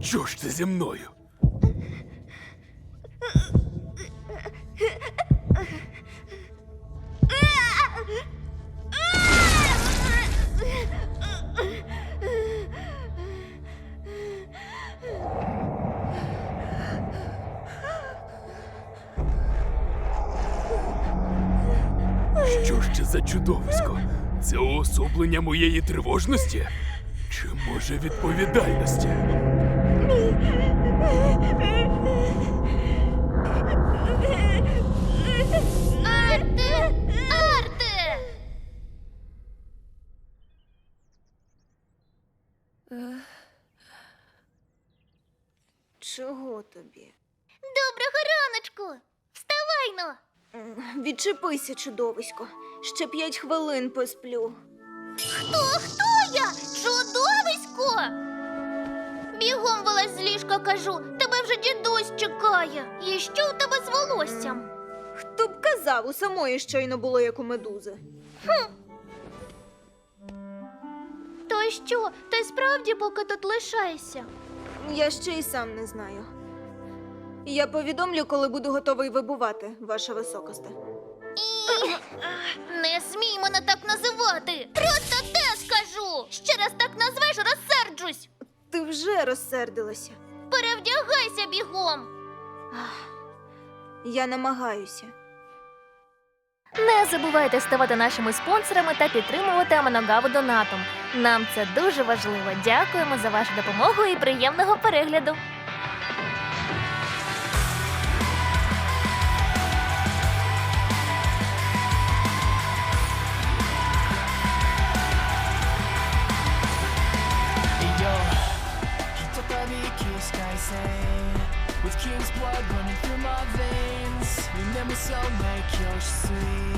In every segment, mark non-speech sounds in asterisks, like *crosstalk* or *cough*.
Що ж це зі мною? Що ж це за чудовисько? Це уособлення моєї тривожності? Чи може відповідальності? Арте! Арте! Чого тобі? Доброго раночку! Вставайно! М, Відчепися, чудовисько. Ще п'ять хвилин посплю. Хто хто я? Чудовисько! Бігом вилазь з ліжка, кажу, тебе вже дідусь чекає. І що у тебе з волоссям? Хто б казав, у самої щойно було як у медузи. То що, ти справді поки тут лишаєшся? Я ще й сам не знаю. Я повідомлю, коли буду готовий вибувати, ваша високосте. І... Не смій мене так називати! Просто те скажу! Ще раз так назвеш, розсерджусь! Ти вже розсердилася. Перевдягайся бігом! Я намагаюся. Не забувайте ставати нашими спонсорами та підтримувати Аманогаву донатом. Нам це дуже важливо. Дякуємо за вашу допомогу і приємного перегляду. insane With king's blood running through my veins. You Remember so make your sleep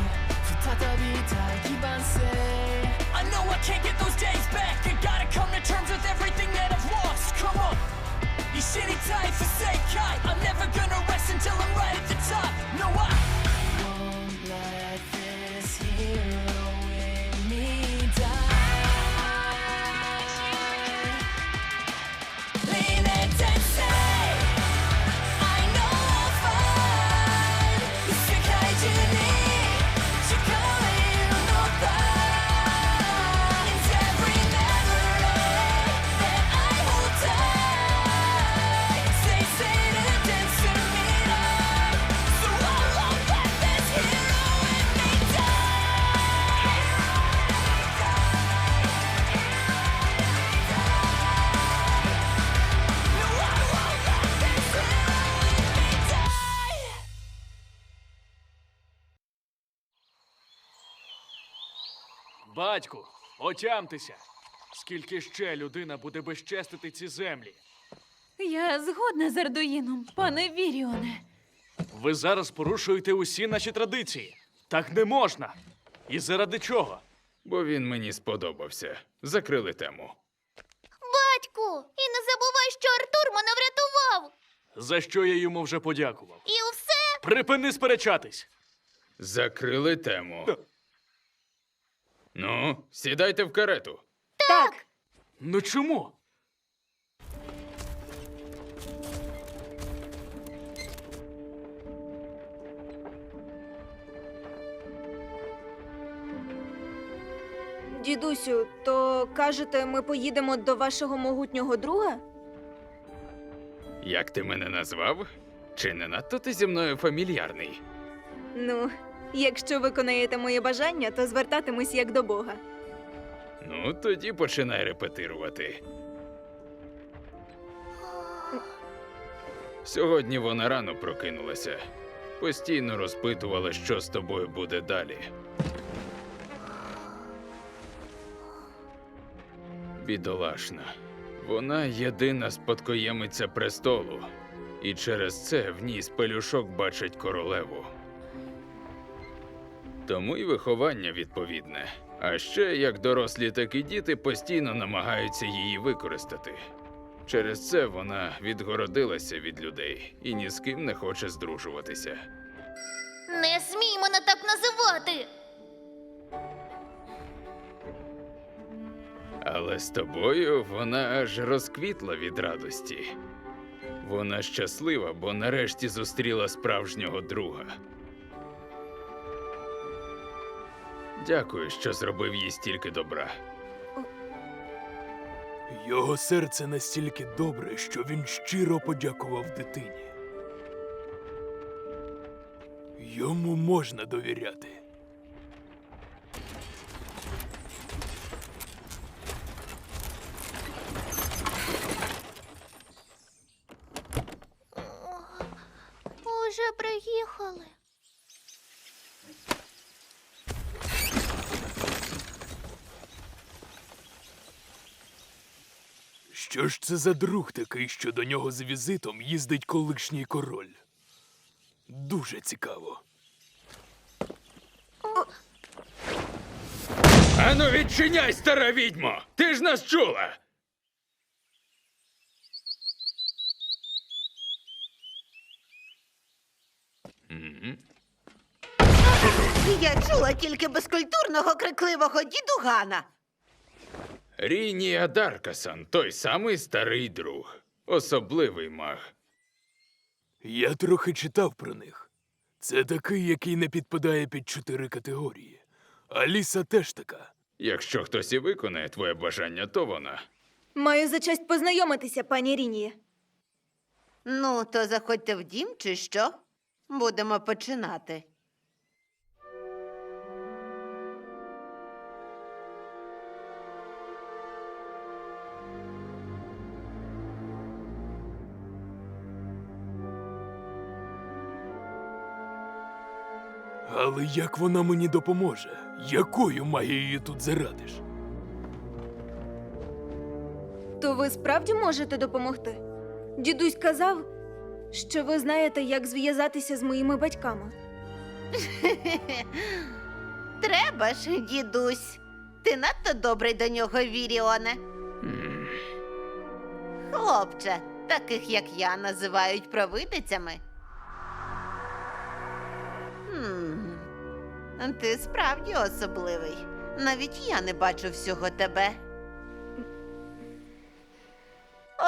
I know I can't get those days back. I gotta come to terms with everything that I've lost. Come on. These shitty times forsake I I'm never gonna rest until I'm right at the top. No I Won't let this hear Батьку, отямтеся! Скільки ще людина буде безчестити ці землі? Я згодна з Ардуїном, пане Віріоне. Ви зараз порушуєте усі наші традиції. Так не можна. І заради чого? Бо він мені сподобався. Закрили тему. Батьку, і не забувай, що Артур мене врятував! За що я йому вже подякував. І все Припини сперечатись! Закрили тему. Ну, сідайте в карету. Так. Ну чому? Дідусю, то кажете, ми поїдемо до вашого могутнього друга? Як ти мене назвав? Чи не надто ти зі мною фамільярний? Ну, якщо виконаєте моє бажання, то звертатимусь як до Бога. Ну, тоді починай репетирувати. Сьогодні вона рано прокинулася. Постійно розпитувала, що з тобою буде далі. Бідолашна. Вона єдина спадкоємиця престолу, і через це в ній спелюшок бачить королеву. Тому й виховання відповідне. А ще як дорослі, так і діти постійно намагаються її використати. Через це вона відгородилася від людей і ні з ким не хоче здружуватися. не смій мене так називати! Але з тобою вона аж розквітла від радості. Вона щаслива, бо нарешті зустріла справжнього друга. Дякую, що зробив їй стільки добра. Його серце настільки добре, що він щиро подякував дитині. Йому можна довіряти. Уже приїхали. Що ж це за друг такий, що до нього з візитом їздить колишній король? Дуже цікаво. Ану, відчиняй, стара відьмо! Ти ж нас чула! Я чула тільки безкультурного крикливого дідугана. Рінія Даркасан, той самий старий друг, особливий маг. Я трохи читав про них. Це такий, який не підпадає під чотири категорії. Аліса теж така. Якщо хтось і виконає твоє бажання, то вона. Маю за честь познайомитися, пані Рініє. Ну, то заходьте в дім, чи що? Будемо починати. Але як вона мені допоможе? Якою магією тут зарадиш? То ви справді можете допомогти? Дідусь казав, що ви знаєте, як зв'язатися з моїми батьками. *laughs* Треба ж, дідусь. Ти надто добрий до нього, Віріоне. Хлопче, таких як я називають провидицями. Ти справді особливий. Навіть я не бачу всього тебе.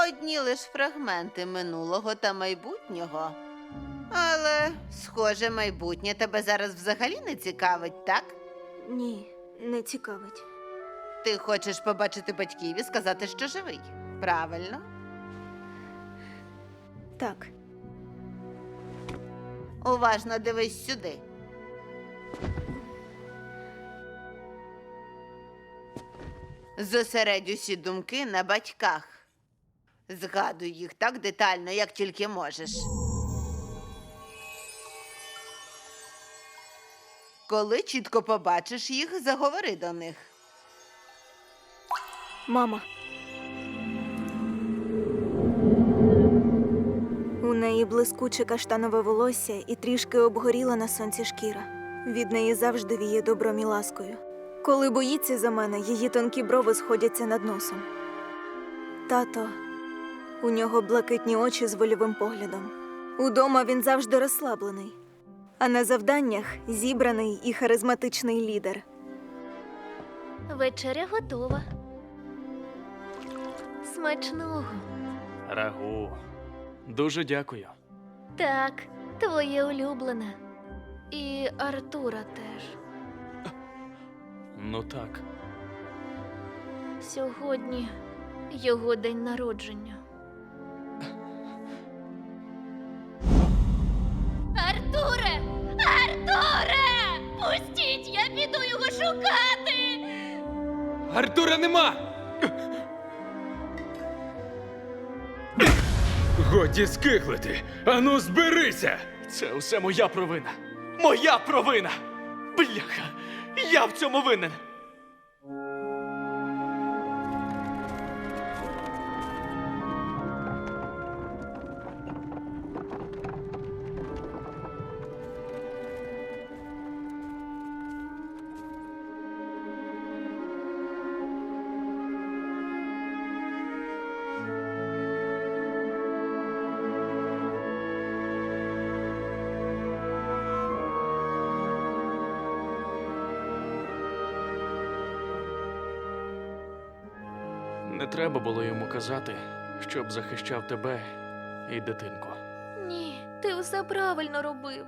Одні лиш фрагменти минулого та майбутнього. Але, схоже, майбутнє тебе зараз взагалі не цікавить, так? Ні, не цікавить. Ти хочеш побачити батьків і сказати, що живий. Правильно? Так, Уважно дивись сюди. Зосередь усі думки на батьках. Згадуй їх так детально, як тільки можеш. Коли чітко побачиш їх, заговори до них. мама. У неї блискуче каштанове волосся і трішки обгоріла на сонці шкіра. Від неї завжди віє добром і ласкою. Коли боїться за мене, її тонкі брови сходяться над носом. Тато, у нього блакитні очі з вольовим поглядом. Удома він завжди розслаблений, а на завданнях зібраний і харизматичний лідер. Вечеря готова. Смачного. Рагу. Дуже дякую. Так, твоє улюблене. І Артура теж. Ну так. Сьогодні його день народження. Артуре! Артуре! Пустіть, я піду його шукати! Артура нема! Годі скиглити! Ану, зберися! Це усе моя провина. Моя провина! Бляха! Я в цьому винен. Не треба було йому казати, щоб захищав тебе і дитинку. Ні, ти все правильно робив.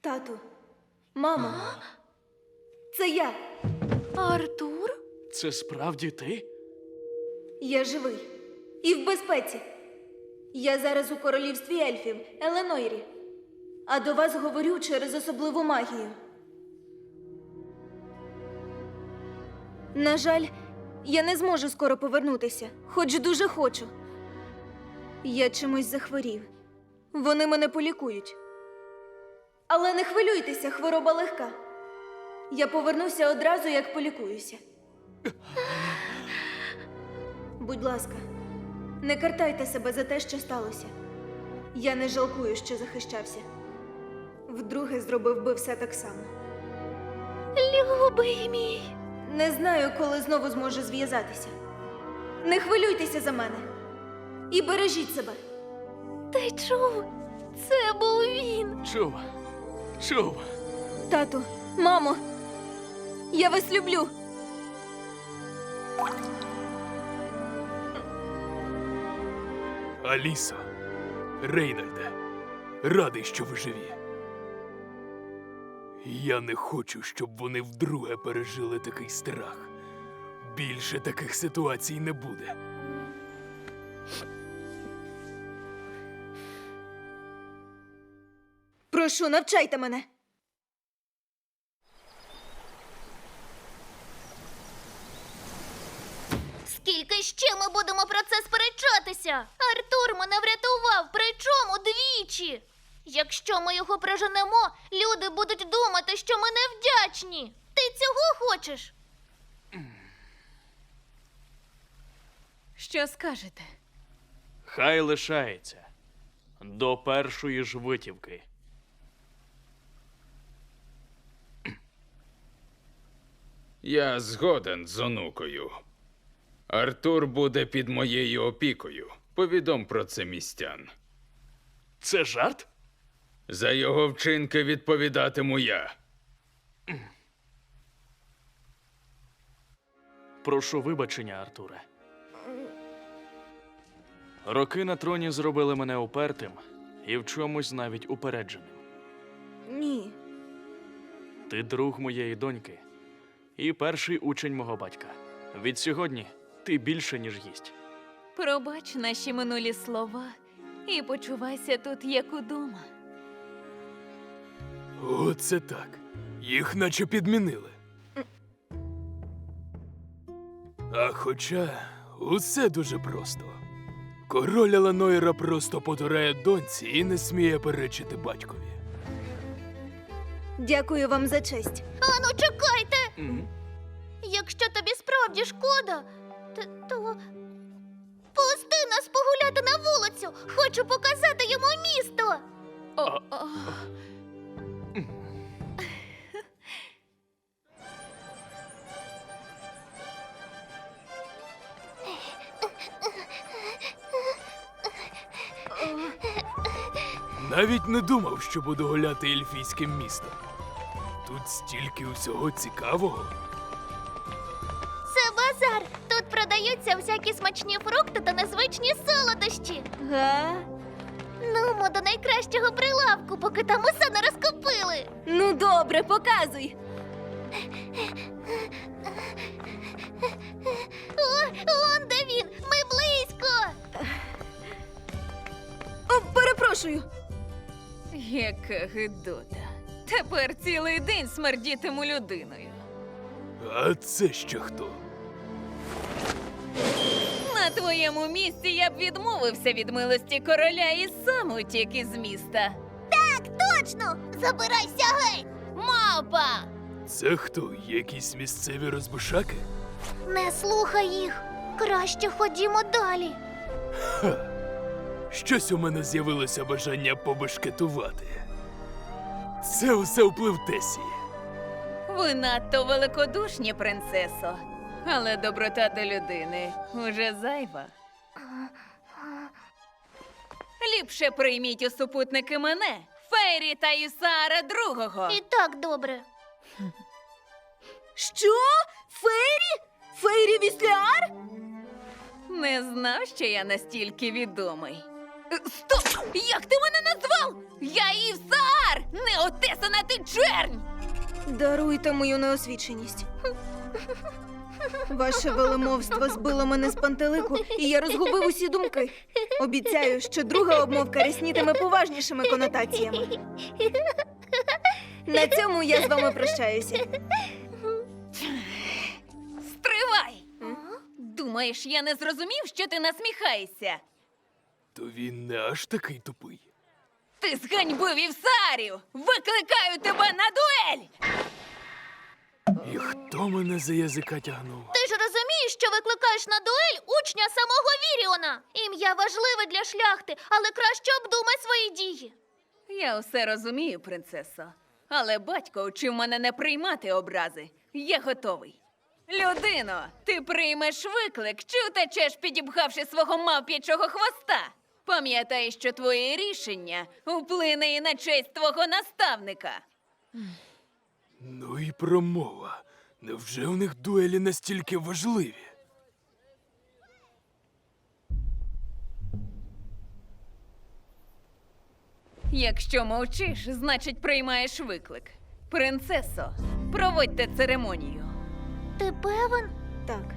Тату, мамо, це я. Артур? Це справді ти? Я живий і в безпеці. Я зараз у королівстві ельфів, Еленойрі. А до вас говорю через особливу магію. На жаль, я не зможу скоро повернутися, хоч дуже хочу. Я чимось захворів. Вони мене полікують. Але не хвилюйтеся, хвороба легка. Я повернуся одразу, як полікуюся. Будь ласка, не картайте себе за те, що сталося. Я не жалкую, що захищався. Вдруге зробив би все так само. Любий мій. Не знаю, коли знову зможу зв'язатися. Не хвилюйтеся за мене. І бережіть себе. Ти чув? Це був він. Чув. Чув. Тату, мамо, я вас люблю. Алісо, Рейнальде, радий, що ви живі. Я не хочу, щоб вони вдруге пережили такий страх. Більше таких ситуацій не буде. Прошу, навчайте мене. Скільки ще ми будемо про це сперечатися? Артур мене врятував, причому двічі. Якщо ми його проженемо, люди будуть думати, що ми невдячні. Ти цього хочеш? Що скажете? Хай лишається. До першої ж витівки. Я згоден з онукою. Артур буде під моєю опікою. Повідом про це містян. Це жарт? За його вчинки відповідатиму я. Прошу вибачення, Артуре. Роки на троні зробили мене упертим і в чомусь навіть упередженим. Ні. Ти друг моєї доньки і перший учень мого батька. Від сьогодні ти більше, ніж гість. Пробач наші минулі слова і почувайся тут як удома. Оце так. Їх наче підмінили. А хоча усе дуже просто. Король Еланойра просто потурає доньці і не сміє перечити батькові. Дякую вам за честь. Ану, чекайте! Мгм. Якщо тобі справді шкода, то, то пусти нас погуляти на вулицю. Хочу показати йому місто. Навіть не думав, що буду гуляти ельфійським містом. Тут стільки усього цікавого. Це базар. Тут продаються всякі смачні фрукти та незвичні солодощі. Га? Нумо до найкращого прилавку, поки там усе не розкупили. Ну добре, показуй. О, он де він! Ми близько! О, перепрошую. Яка гидота. Тепер цілий день смердітиму людиною. А це ще хто? На твоєму місці я б відмовився від милості короля і сам утік із міста. Так, Точно! Забирайся геть! Мавпа! Це хто? Якісь місцеві розбишаки? Не слухай їх. Краще ходімо далі. Щось у мене з'явилося бажання побешкетувати. Це усе вплив Тесії. Ви надто великодушні, принцесо. Але доброта до людини уже зайва. Ліпше прийміть у супутники мене, Фейрі та Ісара другого. І так добре. Що? Фейрі? Фейрі Вісліар? Не знав, що я настільки відомий. Е, Стоп! Як ти мене назвав? Я Ісар! Не отесана ти чернь! Даруйте мою неосвіченість. *laughs* Ваше велемовство збило мене з пантелику, і я розгубив усі думки. Обіцяю, що друга обмовка ряснітиме поважнішими конотаціями. На цьому я з вами прощаюся. Стривай! Думаєш, я не зрозумів, що ти насміхаєшся? То він не аж такий тупий. Ти зганьбив Івсарію! Викликаю тебе на дуель! І хто мене за язика тягнув? Ти ж розумієш, що викликаєш на дуель учня самого Віріона. Ім'я важливе для шляхти, але краще обдумай свої дії. Я усе розумію, принцесо. Але батько учив мене не приймати образи. Я готовий. Людино, ти приймеш виклик чи утечеш, підібгавши свого мавп'ячого хвоста. Пам'ятай, що твоє рішення вплине і на честь твого наставника. Ну і промова. Невже у них дуелі настільки важливі? Якщо мовчиш, значить приймаєш виклик. Принцесо, проводьте церемонію. Ти певен? Так.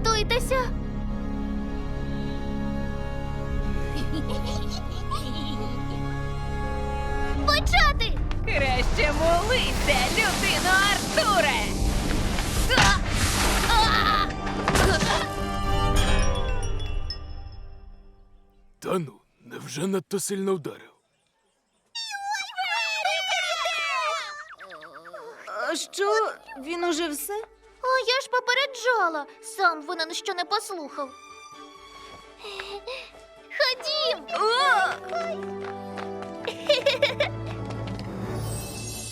Готуйтеся. Почати! Краще молися, людино Артуре! Та ну, невже надто сильно вдарив? Що, він уже все? А я ж попереджала. Сам винен, що не послухав. Ходім!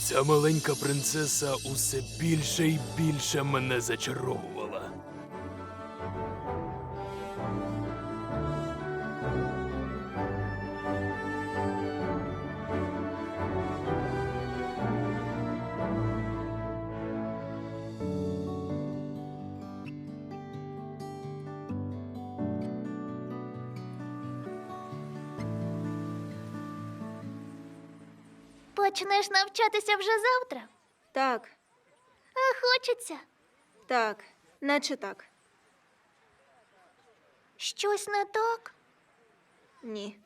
Ця маленька принцеса усе більше і більше мене зачаровувала. Почнеш навчатися вже завтра. Так, А хочеться. так, наче так. Щось не так. Ні.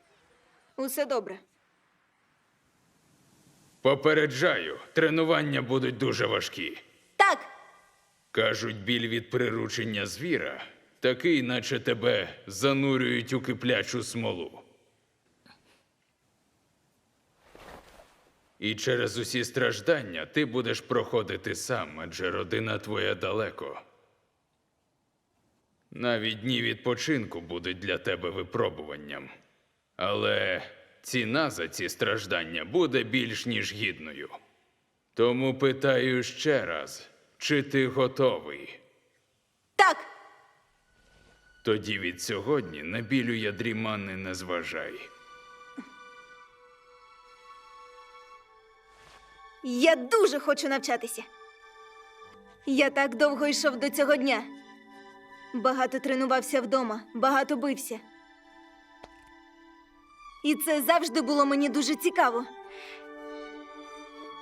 Усе добре. Попереджаю, тренування будуть дуже важкі. Так. Кажуть, біль від приручення звіра такий, наче тебе занурюють у киплячу смолу. І через усі страждання ти будеш проходити сам, адже родина твоя далеко. Навіть дні відпочинку будуть для тебе випробуванням. Але ціна за ці страждання буде більш ніж гідною. Тому питаю ще раз, чи ти готовий? Так. Тоді від сьогодні на білю ядрімани не зважай. Я дуже хочу навчатися. Я так довго йшов до цього дня. Багато тренувався вдома, багато бився. І це завжди було мені дуже цікаво.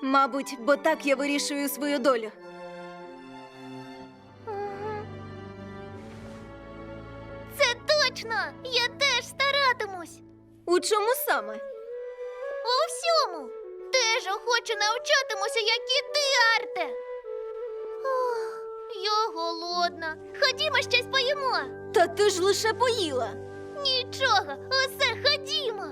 Мабуть, бо так я вирішую свою долю. Це точно! Я теж старатимусь. У чому саме? У всьому. Теж охоче навчатимуся, як і ти, Арте. Ох, я голодна. Ходімо щось поїмо. Та ти ж лише поїла. Нічого, усе ходімо.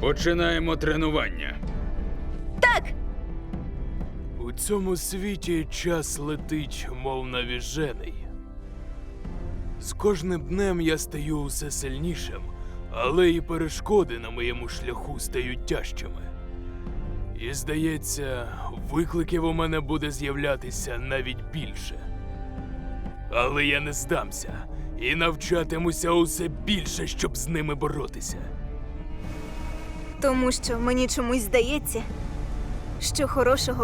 Починаємо тренування. Так, У цьому світі час летить, мов навіжений. З кожним днем я стаю усе сильнішим, але і перешкоди на моєму шляху стають тяжчими. І здається, викликів у мене буде з'являтися навіть більше. Але я не здамся і навчатимуся усе більше, щоб з ними боротися. Тому що мені чомусь здається, що хорошого